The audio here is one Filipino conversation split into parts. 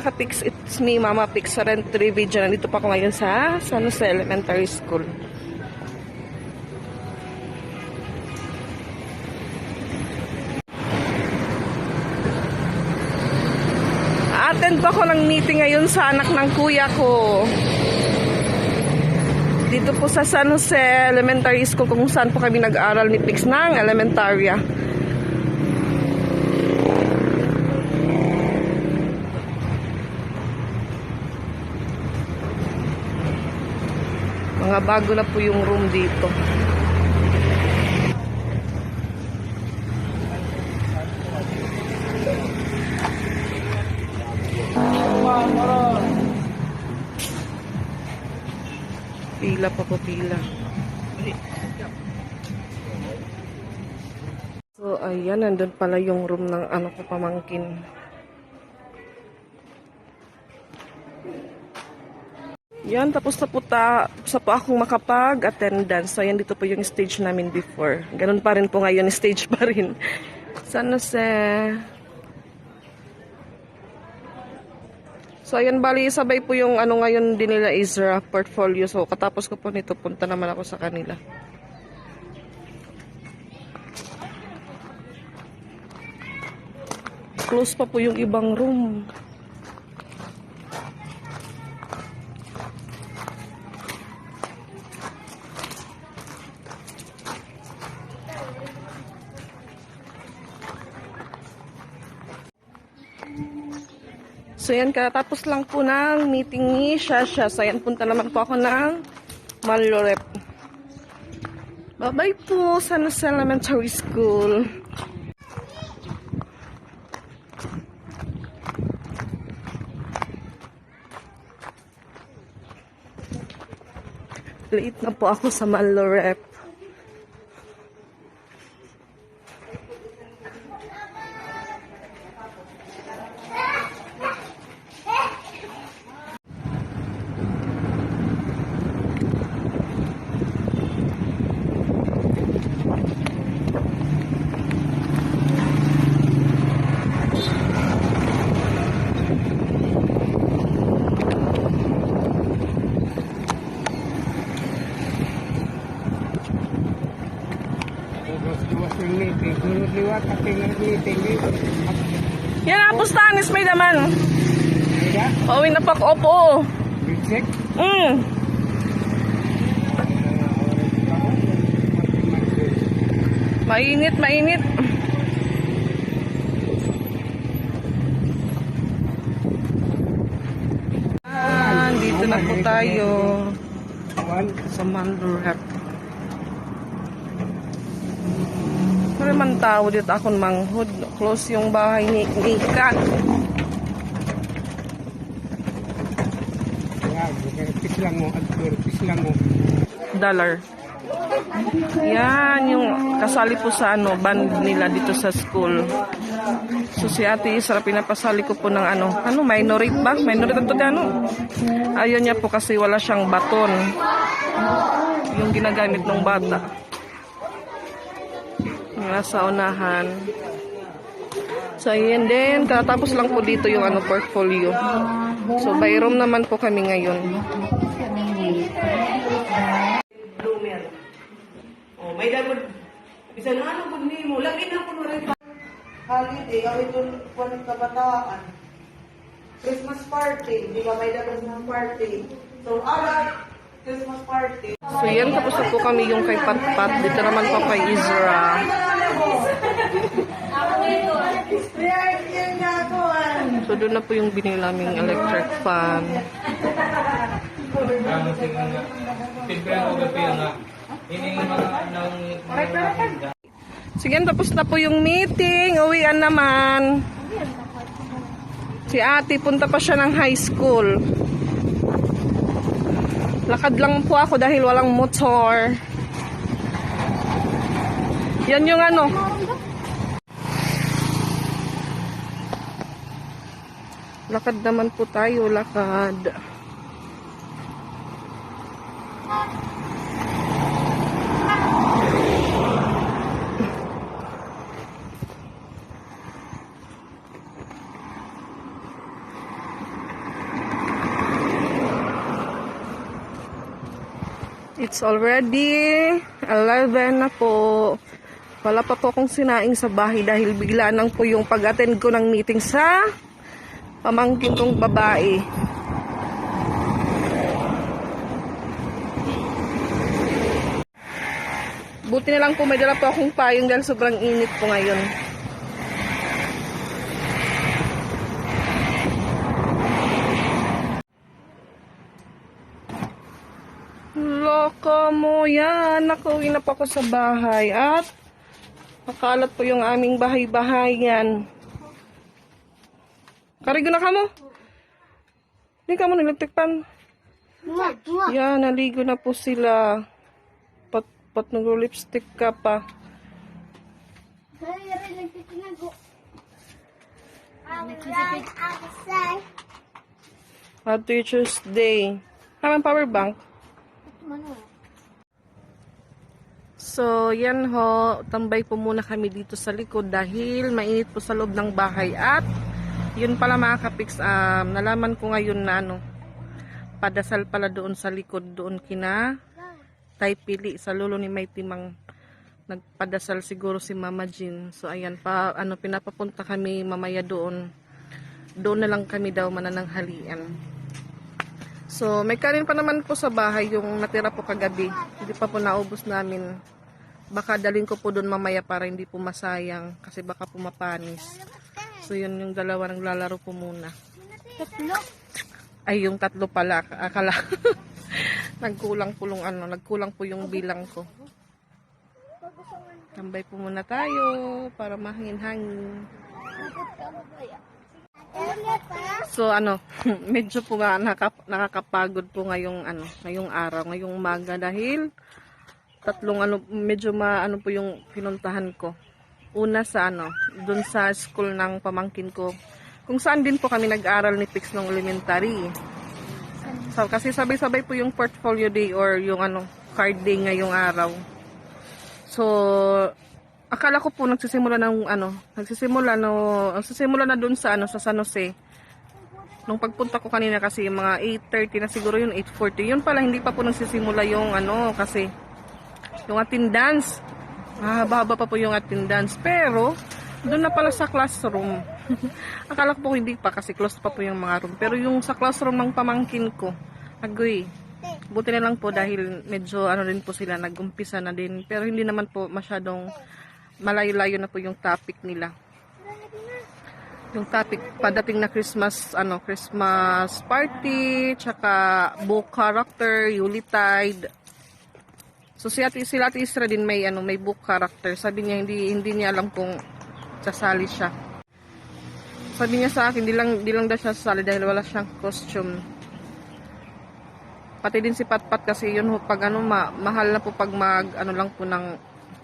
ka-Pix. It's me, Mama Pix sa Rent Video. Nandito pa ako ngayon sa San Jose Elementary School. Attend pa ako ng meeting ngayon sa anak ng kuya ko. Dito po sa San Jose Elementary School kung saan po kami nag-aral ni Pix ng elementarya. Bago na po yung room dito. Pila pa po pila. So, ayan, nandun pala yung room ng ano ko pamangkin. Yan, tapos na po, ta, sa po akong makapag-attendance. So, yan dito po yung stage namin before. Ganun pa rin po ngayon, stage pa rin. Sana sa... So, ayan, bali, sabay po yung ano ngayon din nila Ezra portfolio. So, katapos ko po nito, punta naman ako sa kanila. Close pa po yung ibang room. So yan, katapos lang po ng meeting ni Shasha. So yan, punta naman po ako ng Malorep. Bye-bye po sa Nasa Elementary School. Late na po ako sa Malorep. Yan ang pustanis may. Kaya, Pauwi na pa ko po. Mm. Mainit, mainit. Ah, dito na po tayo sa Mandurhat. Pero man tao dito akong manghod. Close yung bahay ni pis lang mo. dollar. Yan, yung kasali po sa ano, band nila dito sa school. So si ate Isra, pinapasali ko po ng ano, ano, minorate ba? Minorate ito ano? Ayaw niya po kasi wala siyang baton. Yung ginagamit ng bata. Nasa unahan. So, ayan din. Katapos lang po dito yung ano, portfolio. So, by room naman po kami ngayon. Oh, may dapat bisa na ano pag nimo, lagi na ko rin holiday, ang ito kung kabataan. Christmas party, di ba may dapat ng party. So, ala, Christmas party. So yan, tapos na po kami yung kay Patpat. Dito naman pa kay Izra. Yan nga ako, ah. So doon na po yung binili naming electric fan. Sige, tapos na po yung meeting. Uwian naman. Si ate, punta pa siya ng high school. Lakad lang po ako dahil walang motor. Yan yung ano. Lakad naman po tayo, lakad. It's already 11 na po. Wala pa po akong sinaing sa bahay dahil bigla nang po yung pag-attend ko ng meeting sa pamangkin kong babae. Buti na lang po may dala po akong payong dahil sobrang init po ngayon. Loko mo yan. Nakauwi na po ako sa bahay at nakalat po yung aming bahay-bahayan. Karigo na ka mo? Hindi ka mo nilagtikpan. Dua, dua. Yan, naligo na po sila. Pat, pat nag-lipstick ka pa. At Teacher's Day. Tama power bank. So, yan ho. Tambay po muna kami dito sa likod dahil mainit po sa loob ng bahay. At, yun pala mga kapiks, um, nalaman ko ngayon na ano, padasal pala doon sa likod, doon kina tay pili sa lolo ni May Timang nagpadasal siguro si Mama Jean. So ayan pa ano pinapapunta kami mamaya doon. Doon na lang kami daw manananghalian. So may kanin pa naman po sa bahay yung natira po kagabi. Hindi pa po naubos namin. Baka dalhin ko po doon mamaya para hindi po masayang kasi baka pumapanis. So yun yung dalawa naglalaro po muna. Tatlo. Ay, yung tatlo pala. Akala. nagkulang po yung ano, nagkulang po yung bilang ko. Tambay po muna tayo para mahangin-hangin. So ano, medyo po nga nakaka- nakakapagod po ngayong ano, ngayong araw, ngayong umaga dahil tatlong ano, medyo maano po yung pinuntahan ko. Una sa ano, dun sa school ng pamangkin ko. Kung saan din po kami nag-aral ni Pix ng elementary. So, kasi sabay-sabay po yung portfolio day or yung ano, card day ngayong araw. So, akala ko po nagsisimula ng ano, nagsisimula no, nagsisimula na doon sa ano sa San Jose. Nung pagpunta ko kanina kasi mga 8:30 na siguro yun, 8:40. Yun pala hindi pa po nagsisimula yung ano kasi yung attendance. Mahaba pa po yung attendance. Pero doon na pala sa classroom. Akala ko po hindi pa kasi closed pa po yung mga room. Pero yung sa classroom ng pamangkin ko, agoy. Buti na lang po dahil medyo ano rin po sila nagumpisa na din. Pero hindi naman po masyadong malayo-layo na po yung topic nila. Yung topic padating na Christmas ano Christmas party, tsaka book character, Yuletide. So si Ate, si Ate Isra din may ano may book character. Sabi niya hindi hindi niya alam kung sasali siya. Sabi niya sa akin, di lang, di lang daw siya sasali dahil wala siyang costume. Pati din si Patpat kasi yun ho, pag ano, ma, mahal na po pag mag, ano lang po ng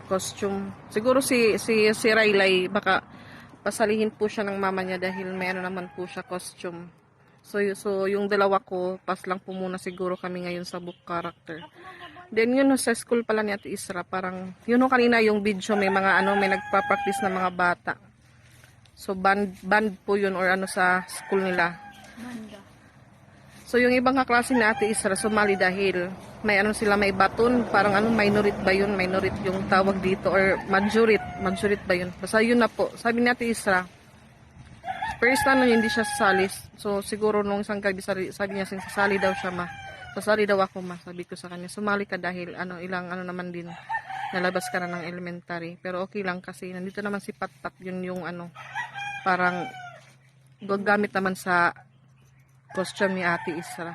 costume. Siguro si, si, si Raylay, baka pasalihin po siya ng mama niya dahil may ano naman po siya costume. So, so yung dalawa ko, pas lang po muna siguro kami ngayon sa book character. Then yun sa school pala ni Ate Isra, parang, yun ho kanina yung video, may mga ano, may nagpa-practice na mga bata. So band band po yun or ano sa school nila. So yung ibang kaklase na Ate Isra sumali dahil may ano sila may baton, parang ano minority ba yun? Minority yung tawag dito or majority, majority ba yun? Basta yun na po. Sabi ni Ate Isra, first ano hindi siya sasali. So siguro nung isang gabi sabi niya sasali daw siya ma. Sasali daw ako ma. Sabi ko sa kanya, sumali ka dahil ano ilang ano naman din nalabas ka na ng elementary. Pero okay lang kasi nandito naman si Patpat yun yung ano parang gagamit naman sa costume ni Ate Isra.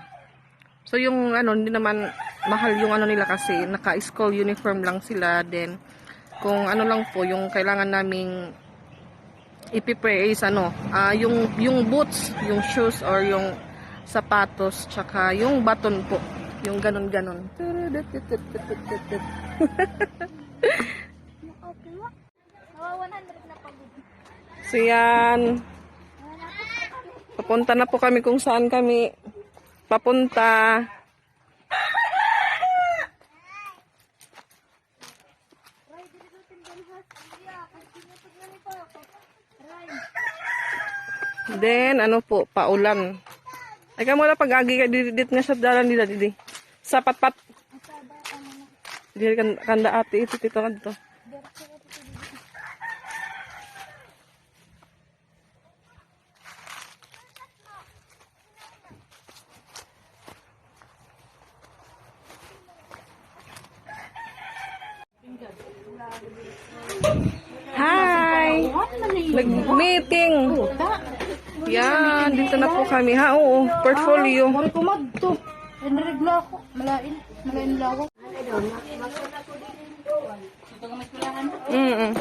So yung ano hindi naman mahal yung ano nila kasi naka-school uniform lang sila then kung ano lang po yung kailangan naming ipipraise is ano ah, yung yung boots, yung shoes or yung sapatos tsaka yung baton po yung ganon ganon Okay mo. Nawa 100 na pagod. so yan papunta na po kami kung saan kami papunta Then, ano po, paulan. Ay, ka muna pag-agi ka, didit nga siya dalan nila, didi. Sa patpat. Dili kan kanda ate ito dito kadto. Hi! Nag-meeting. Yan, dito na po kami. Ha, oo, portfolio. Mari ko magto. Enregla ako. Malain. Malain ako. Mm -mm.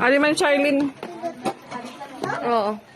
Ali man Charlene. Oo.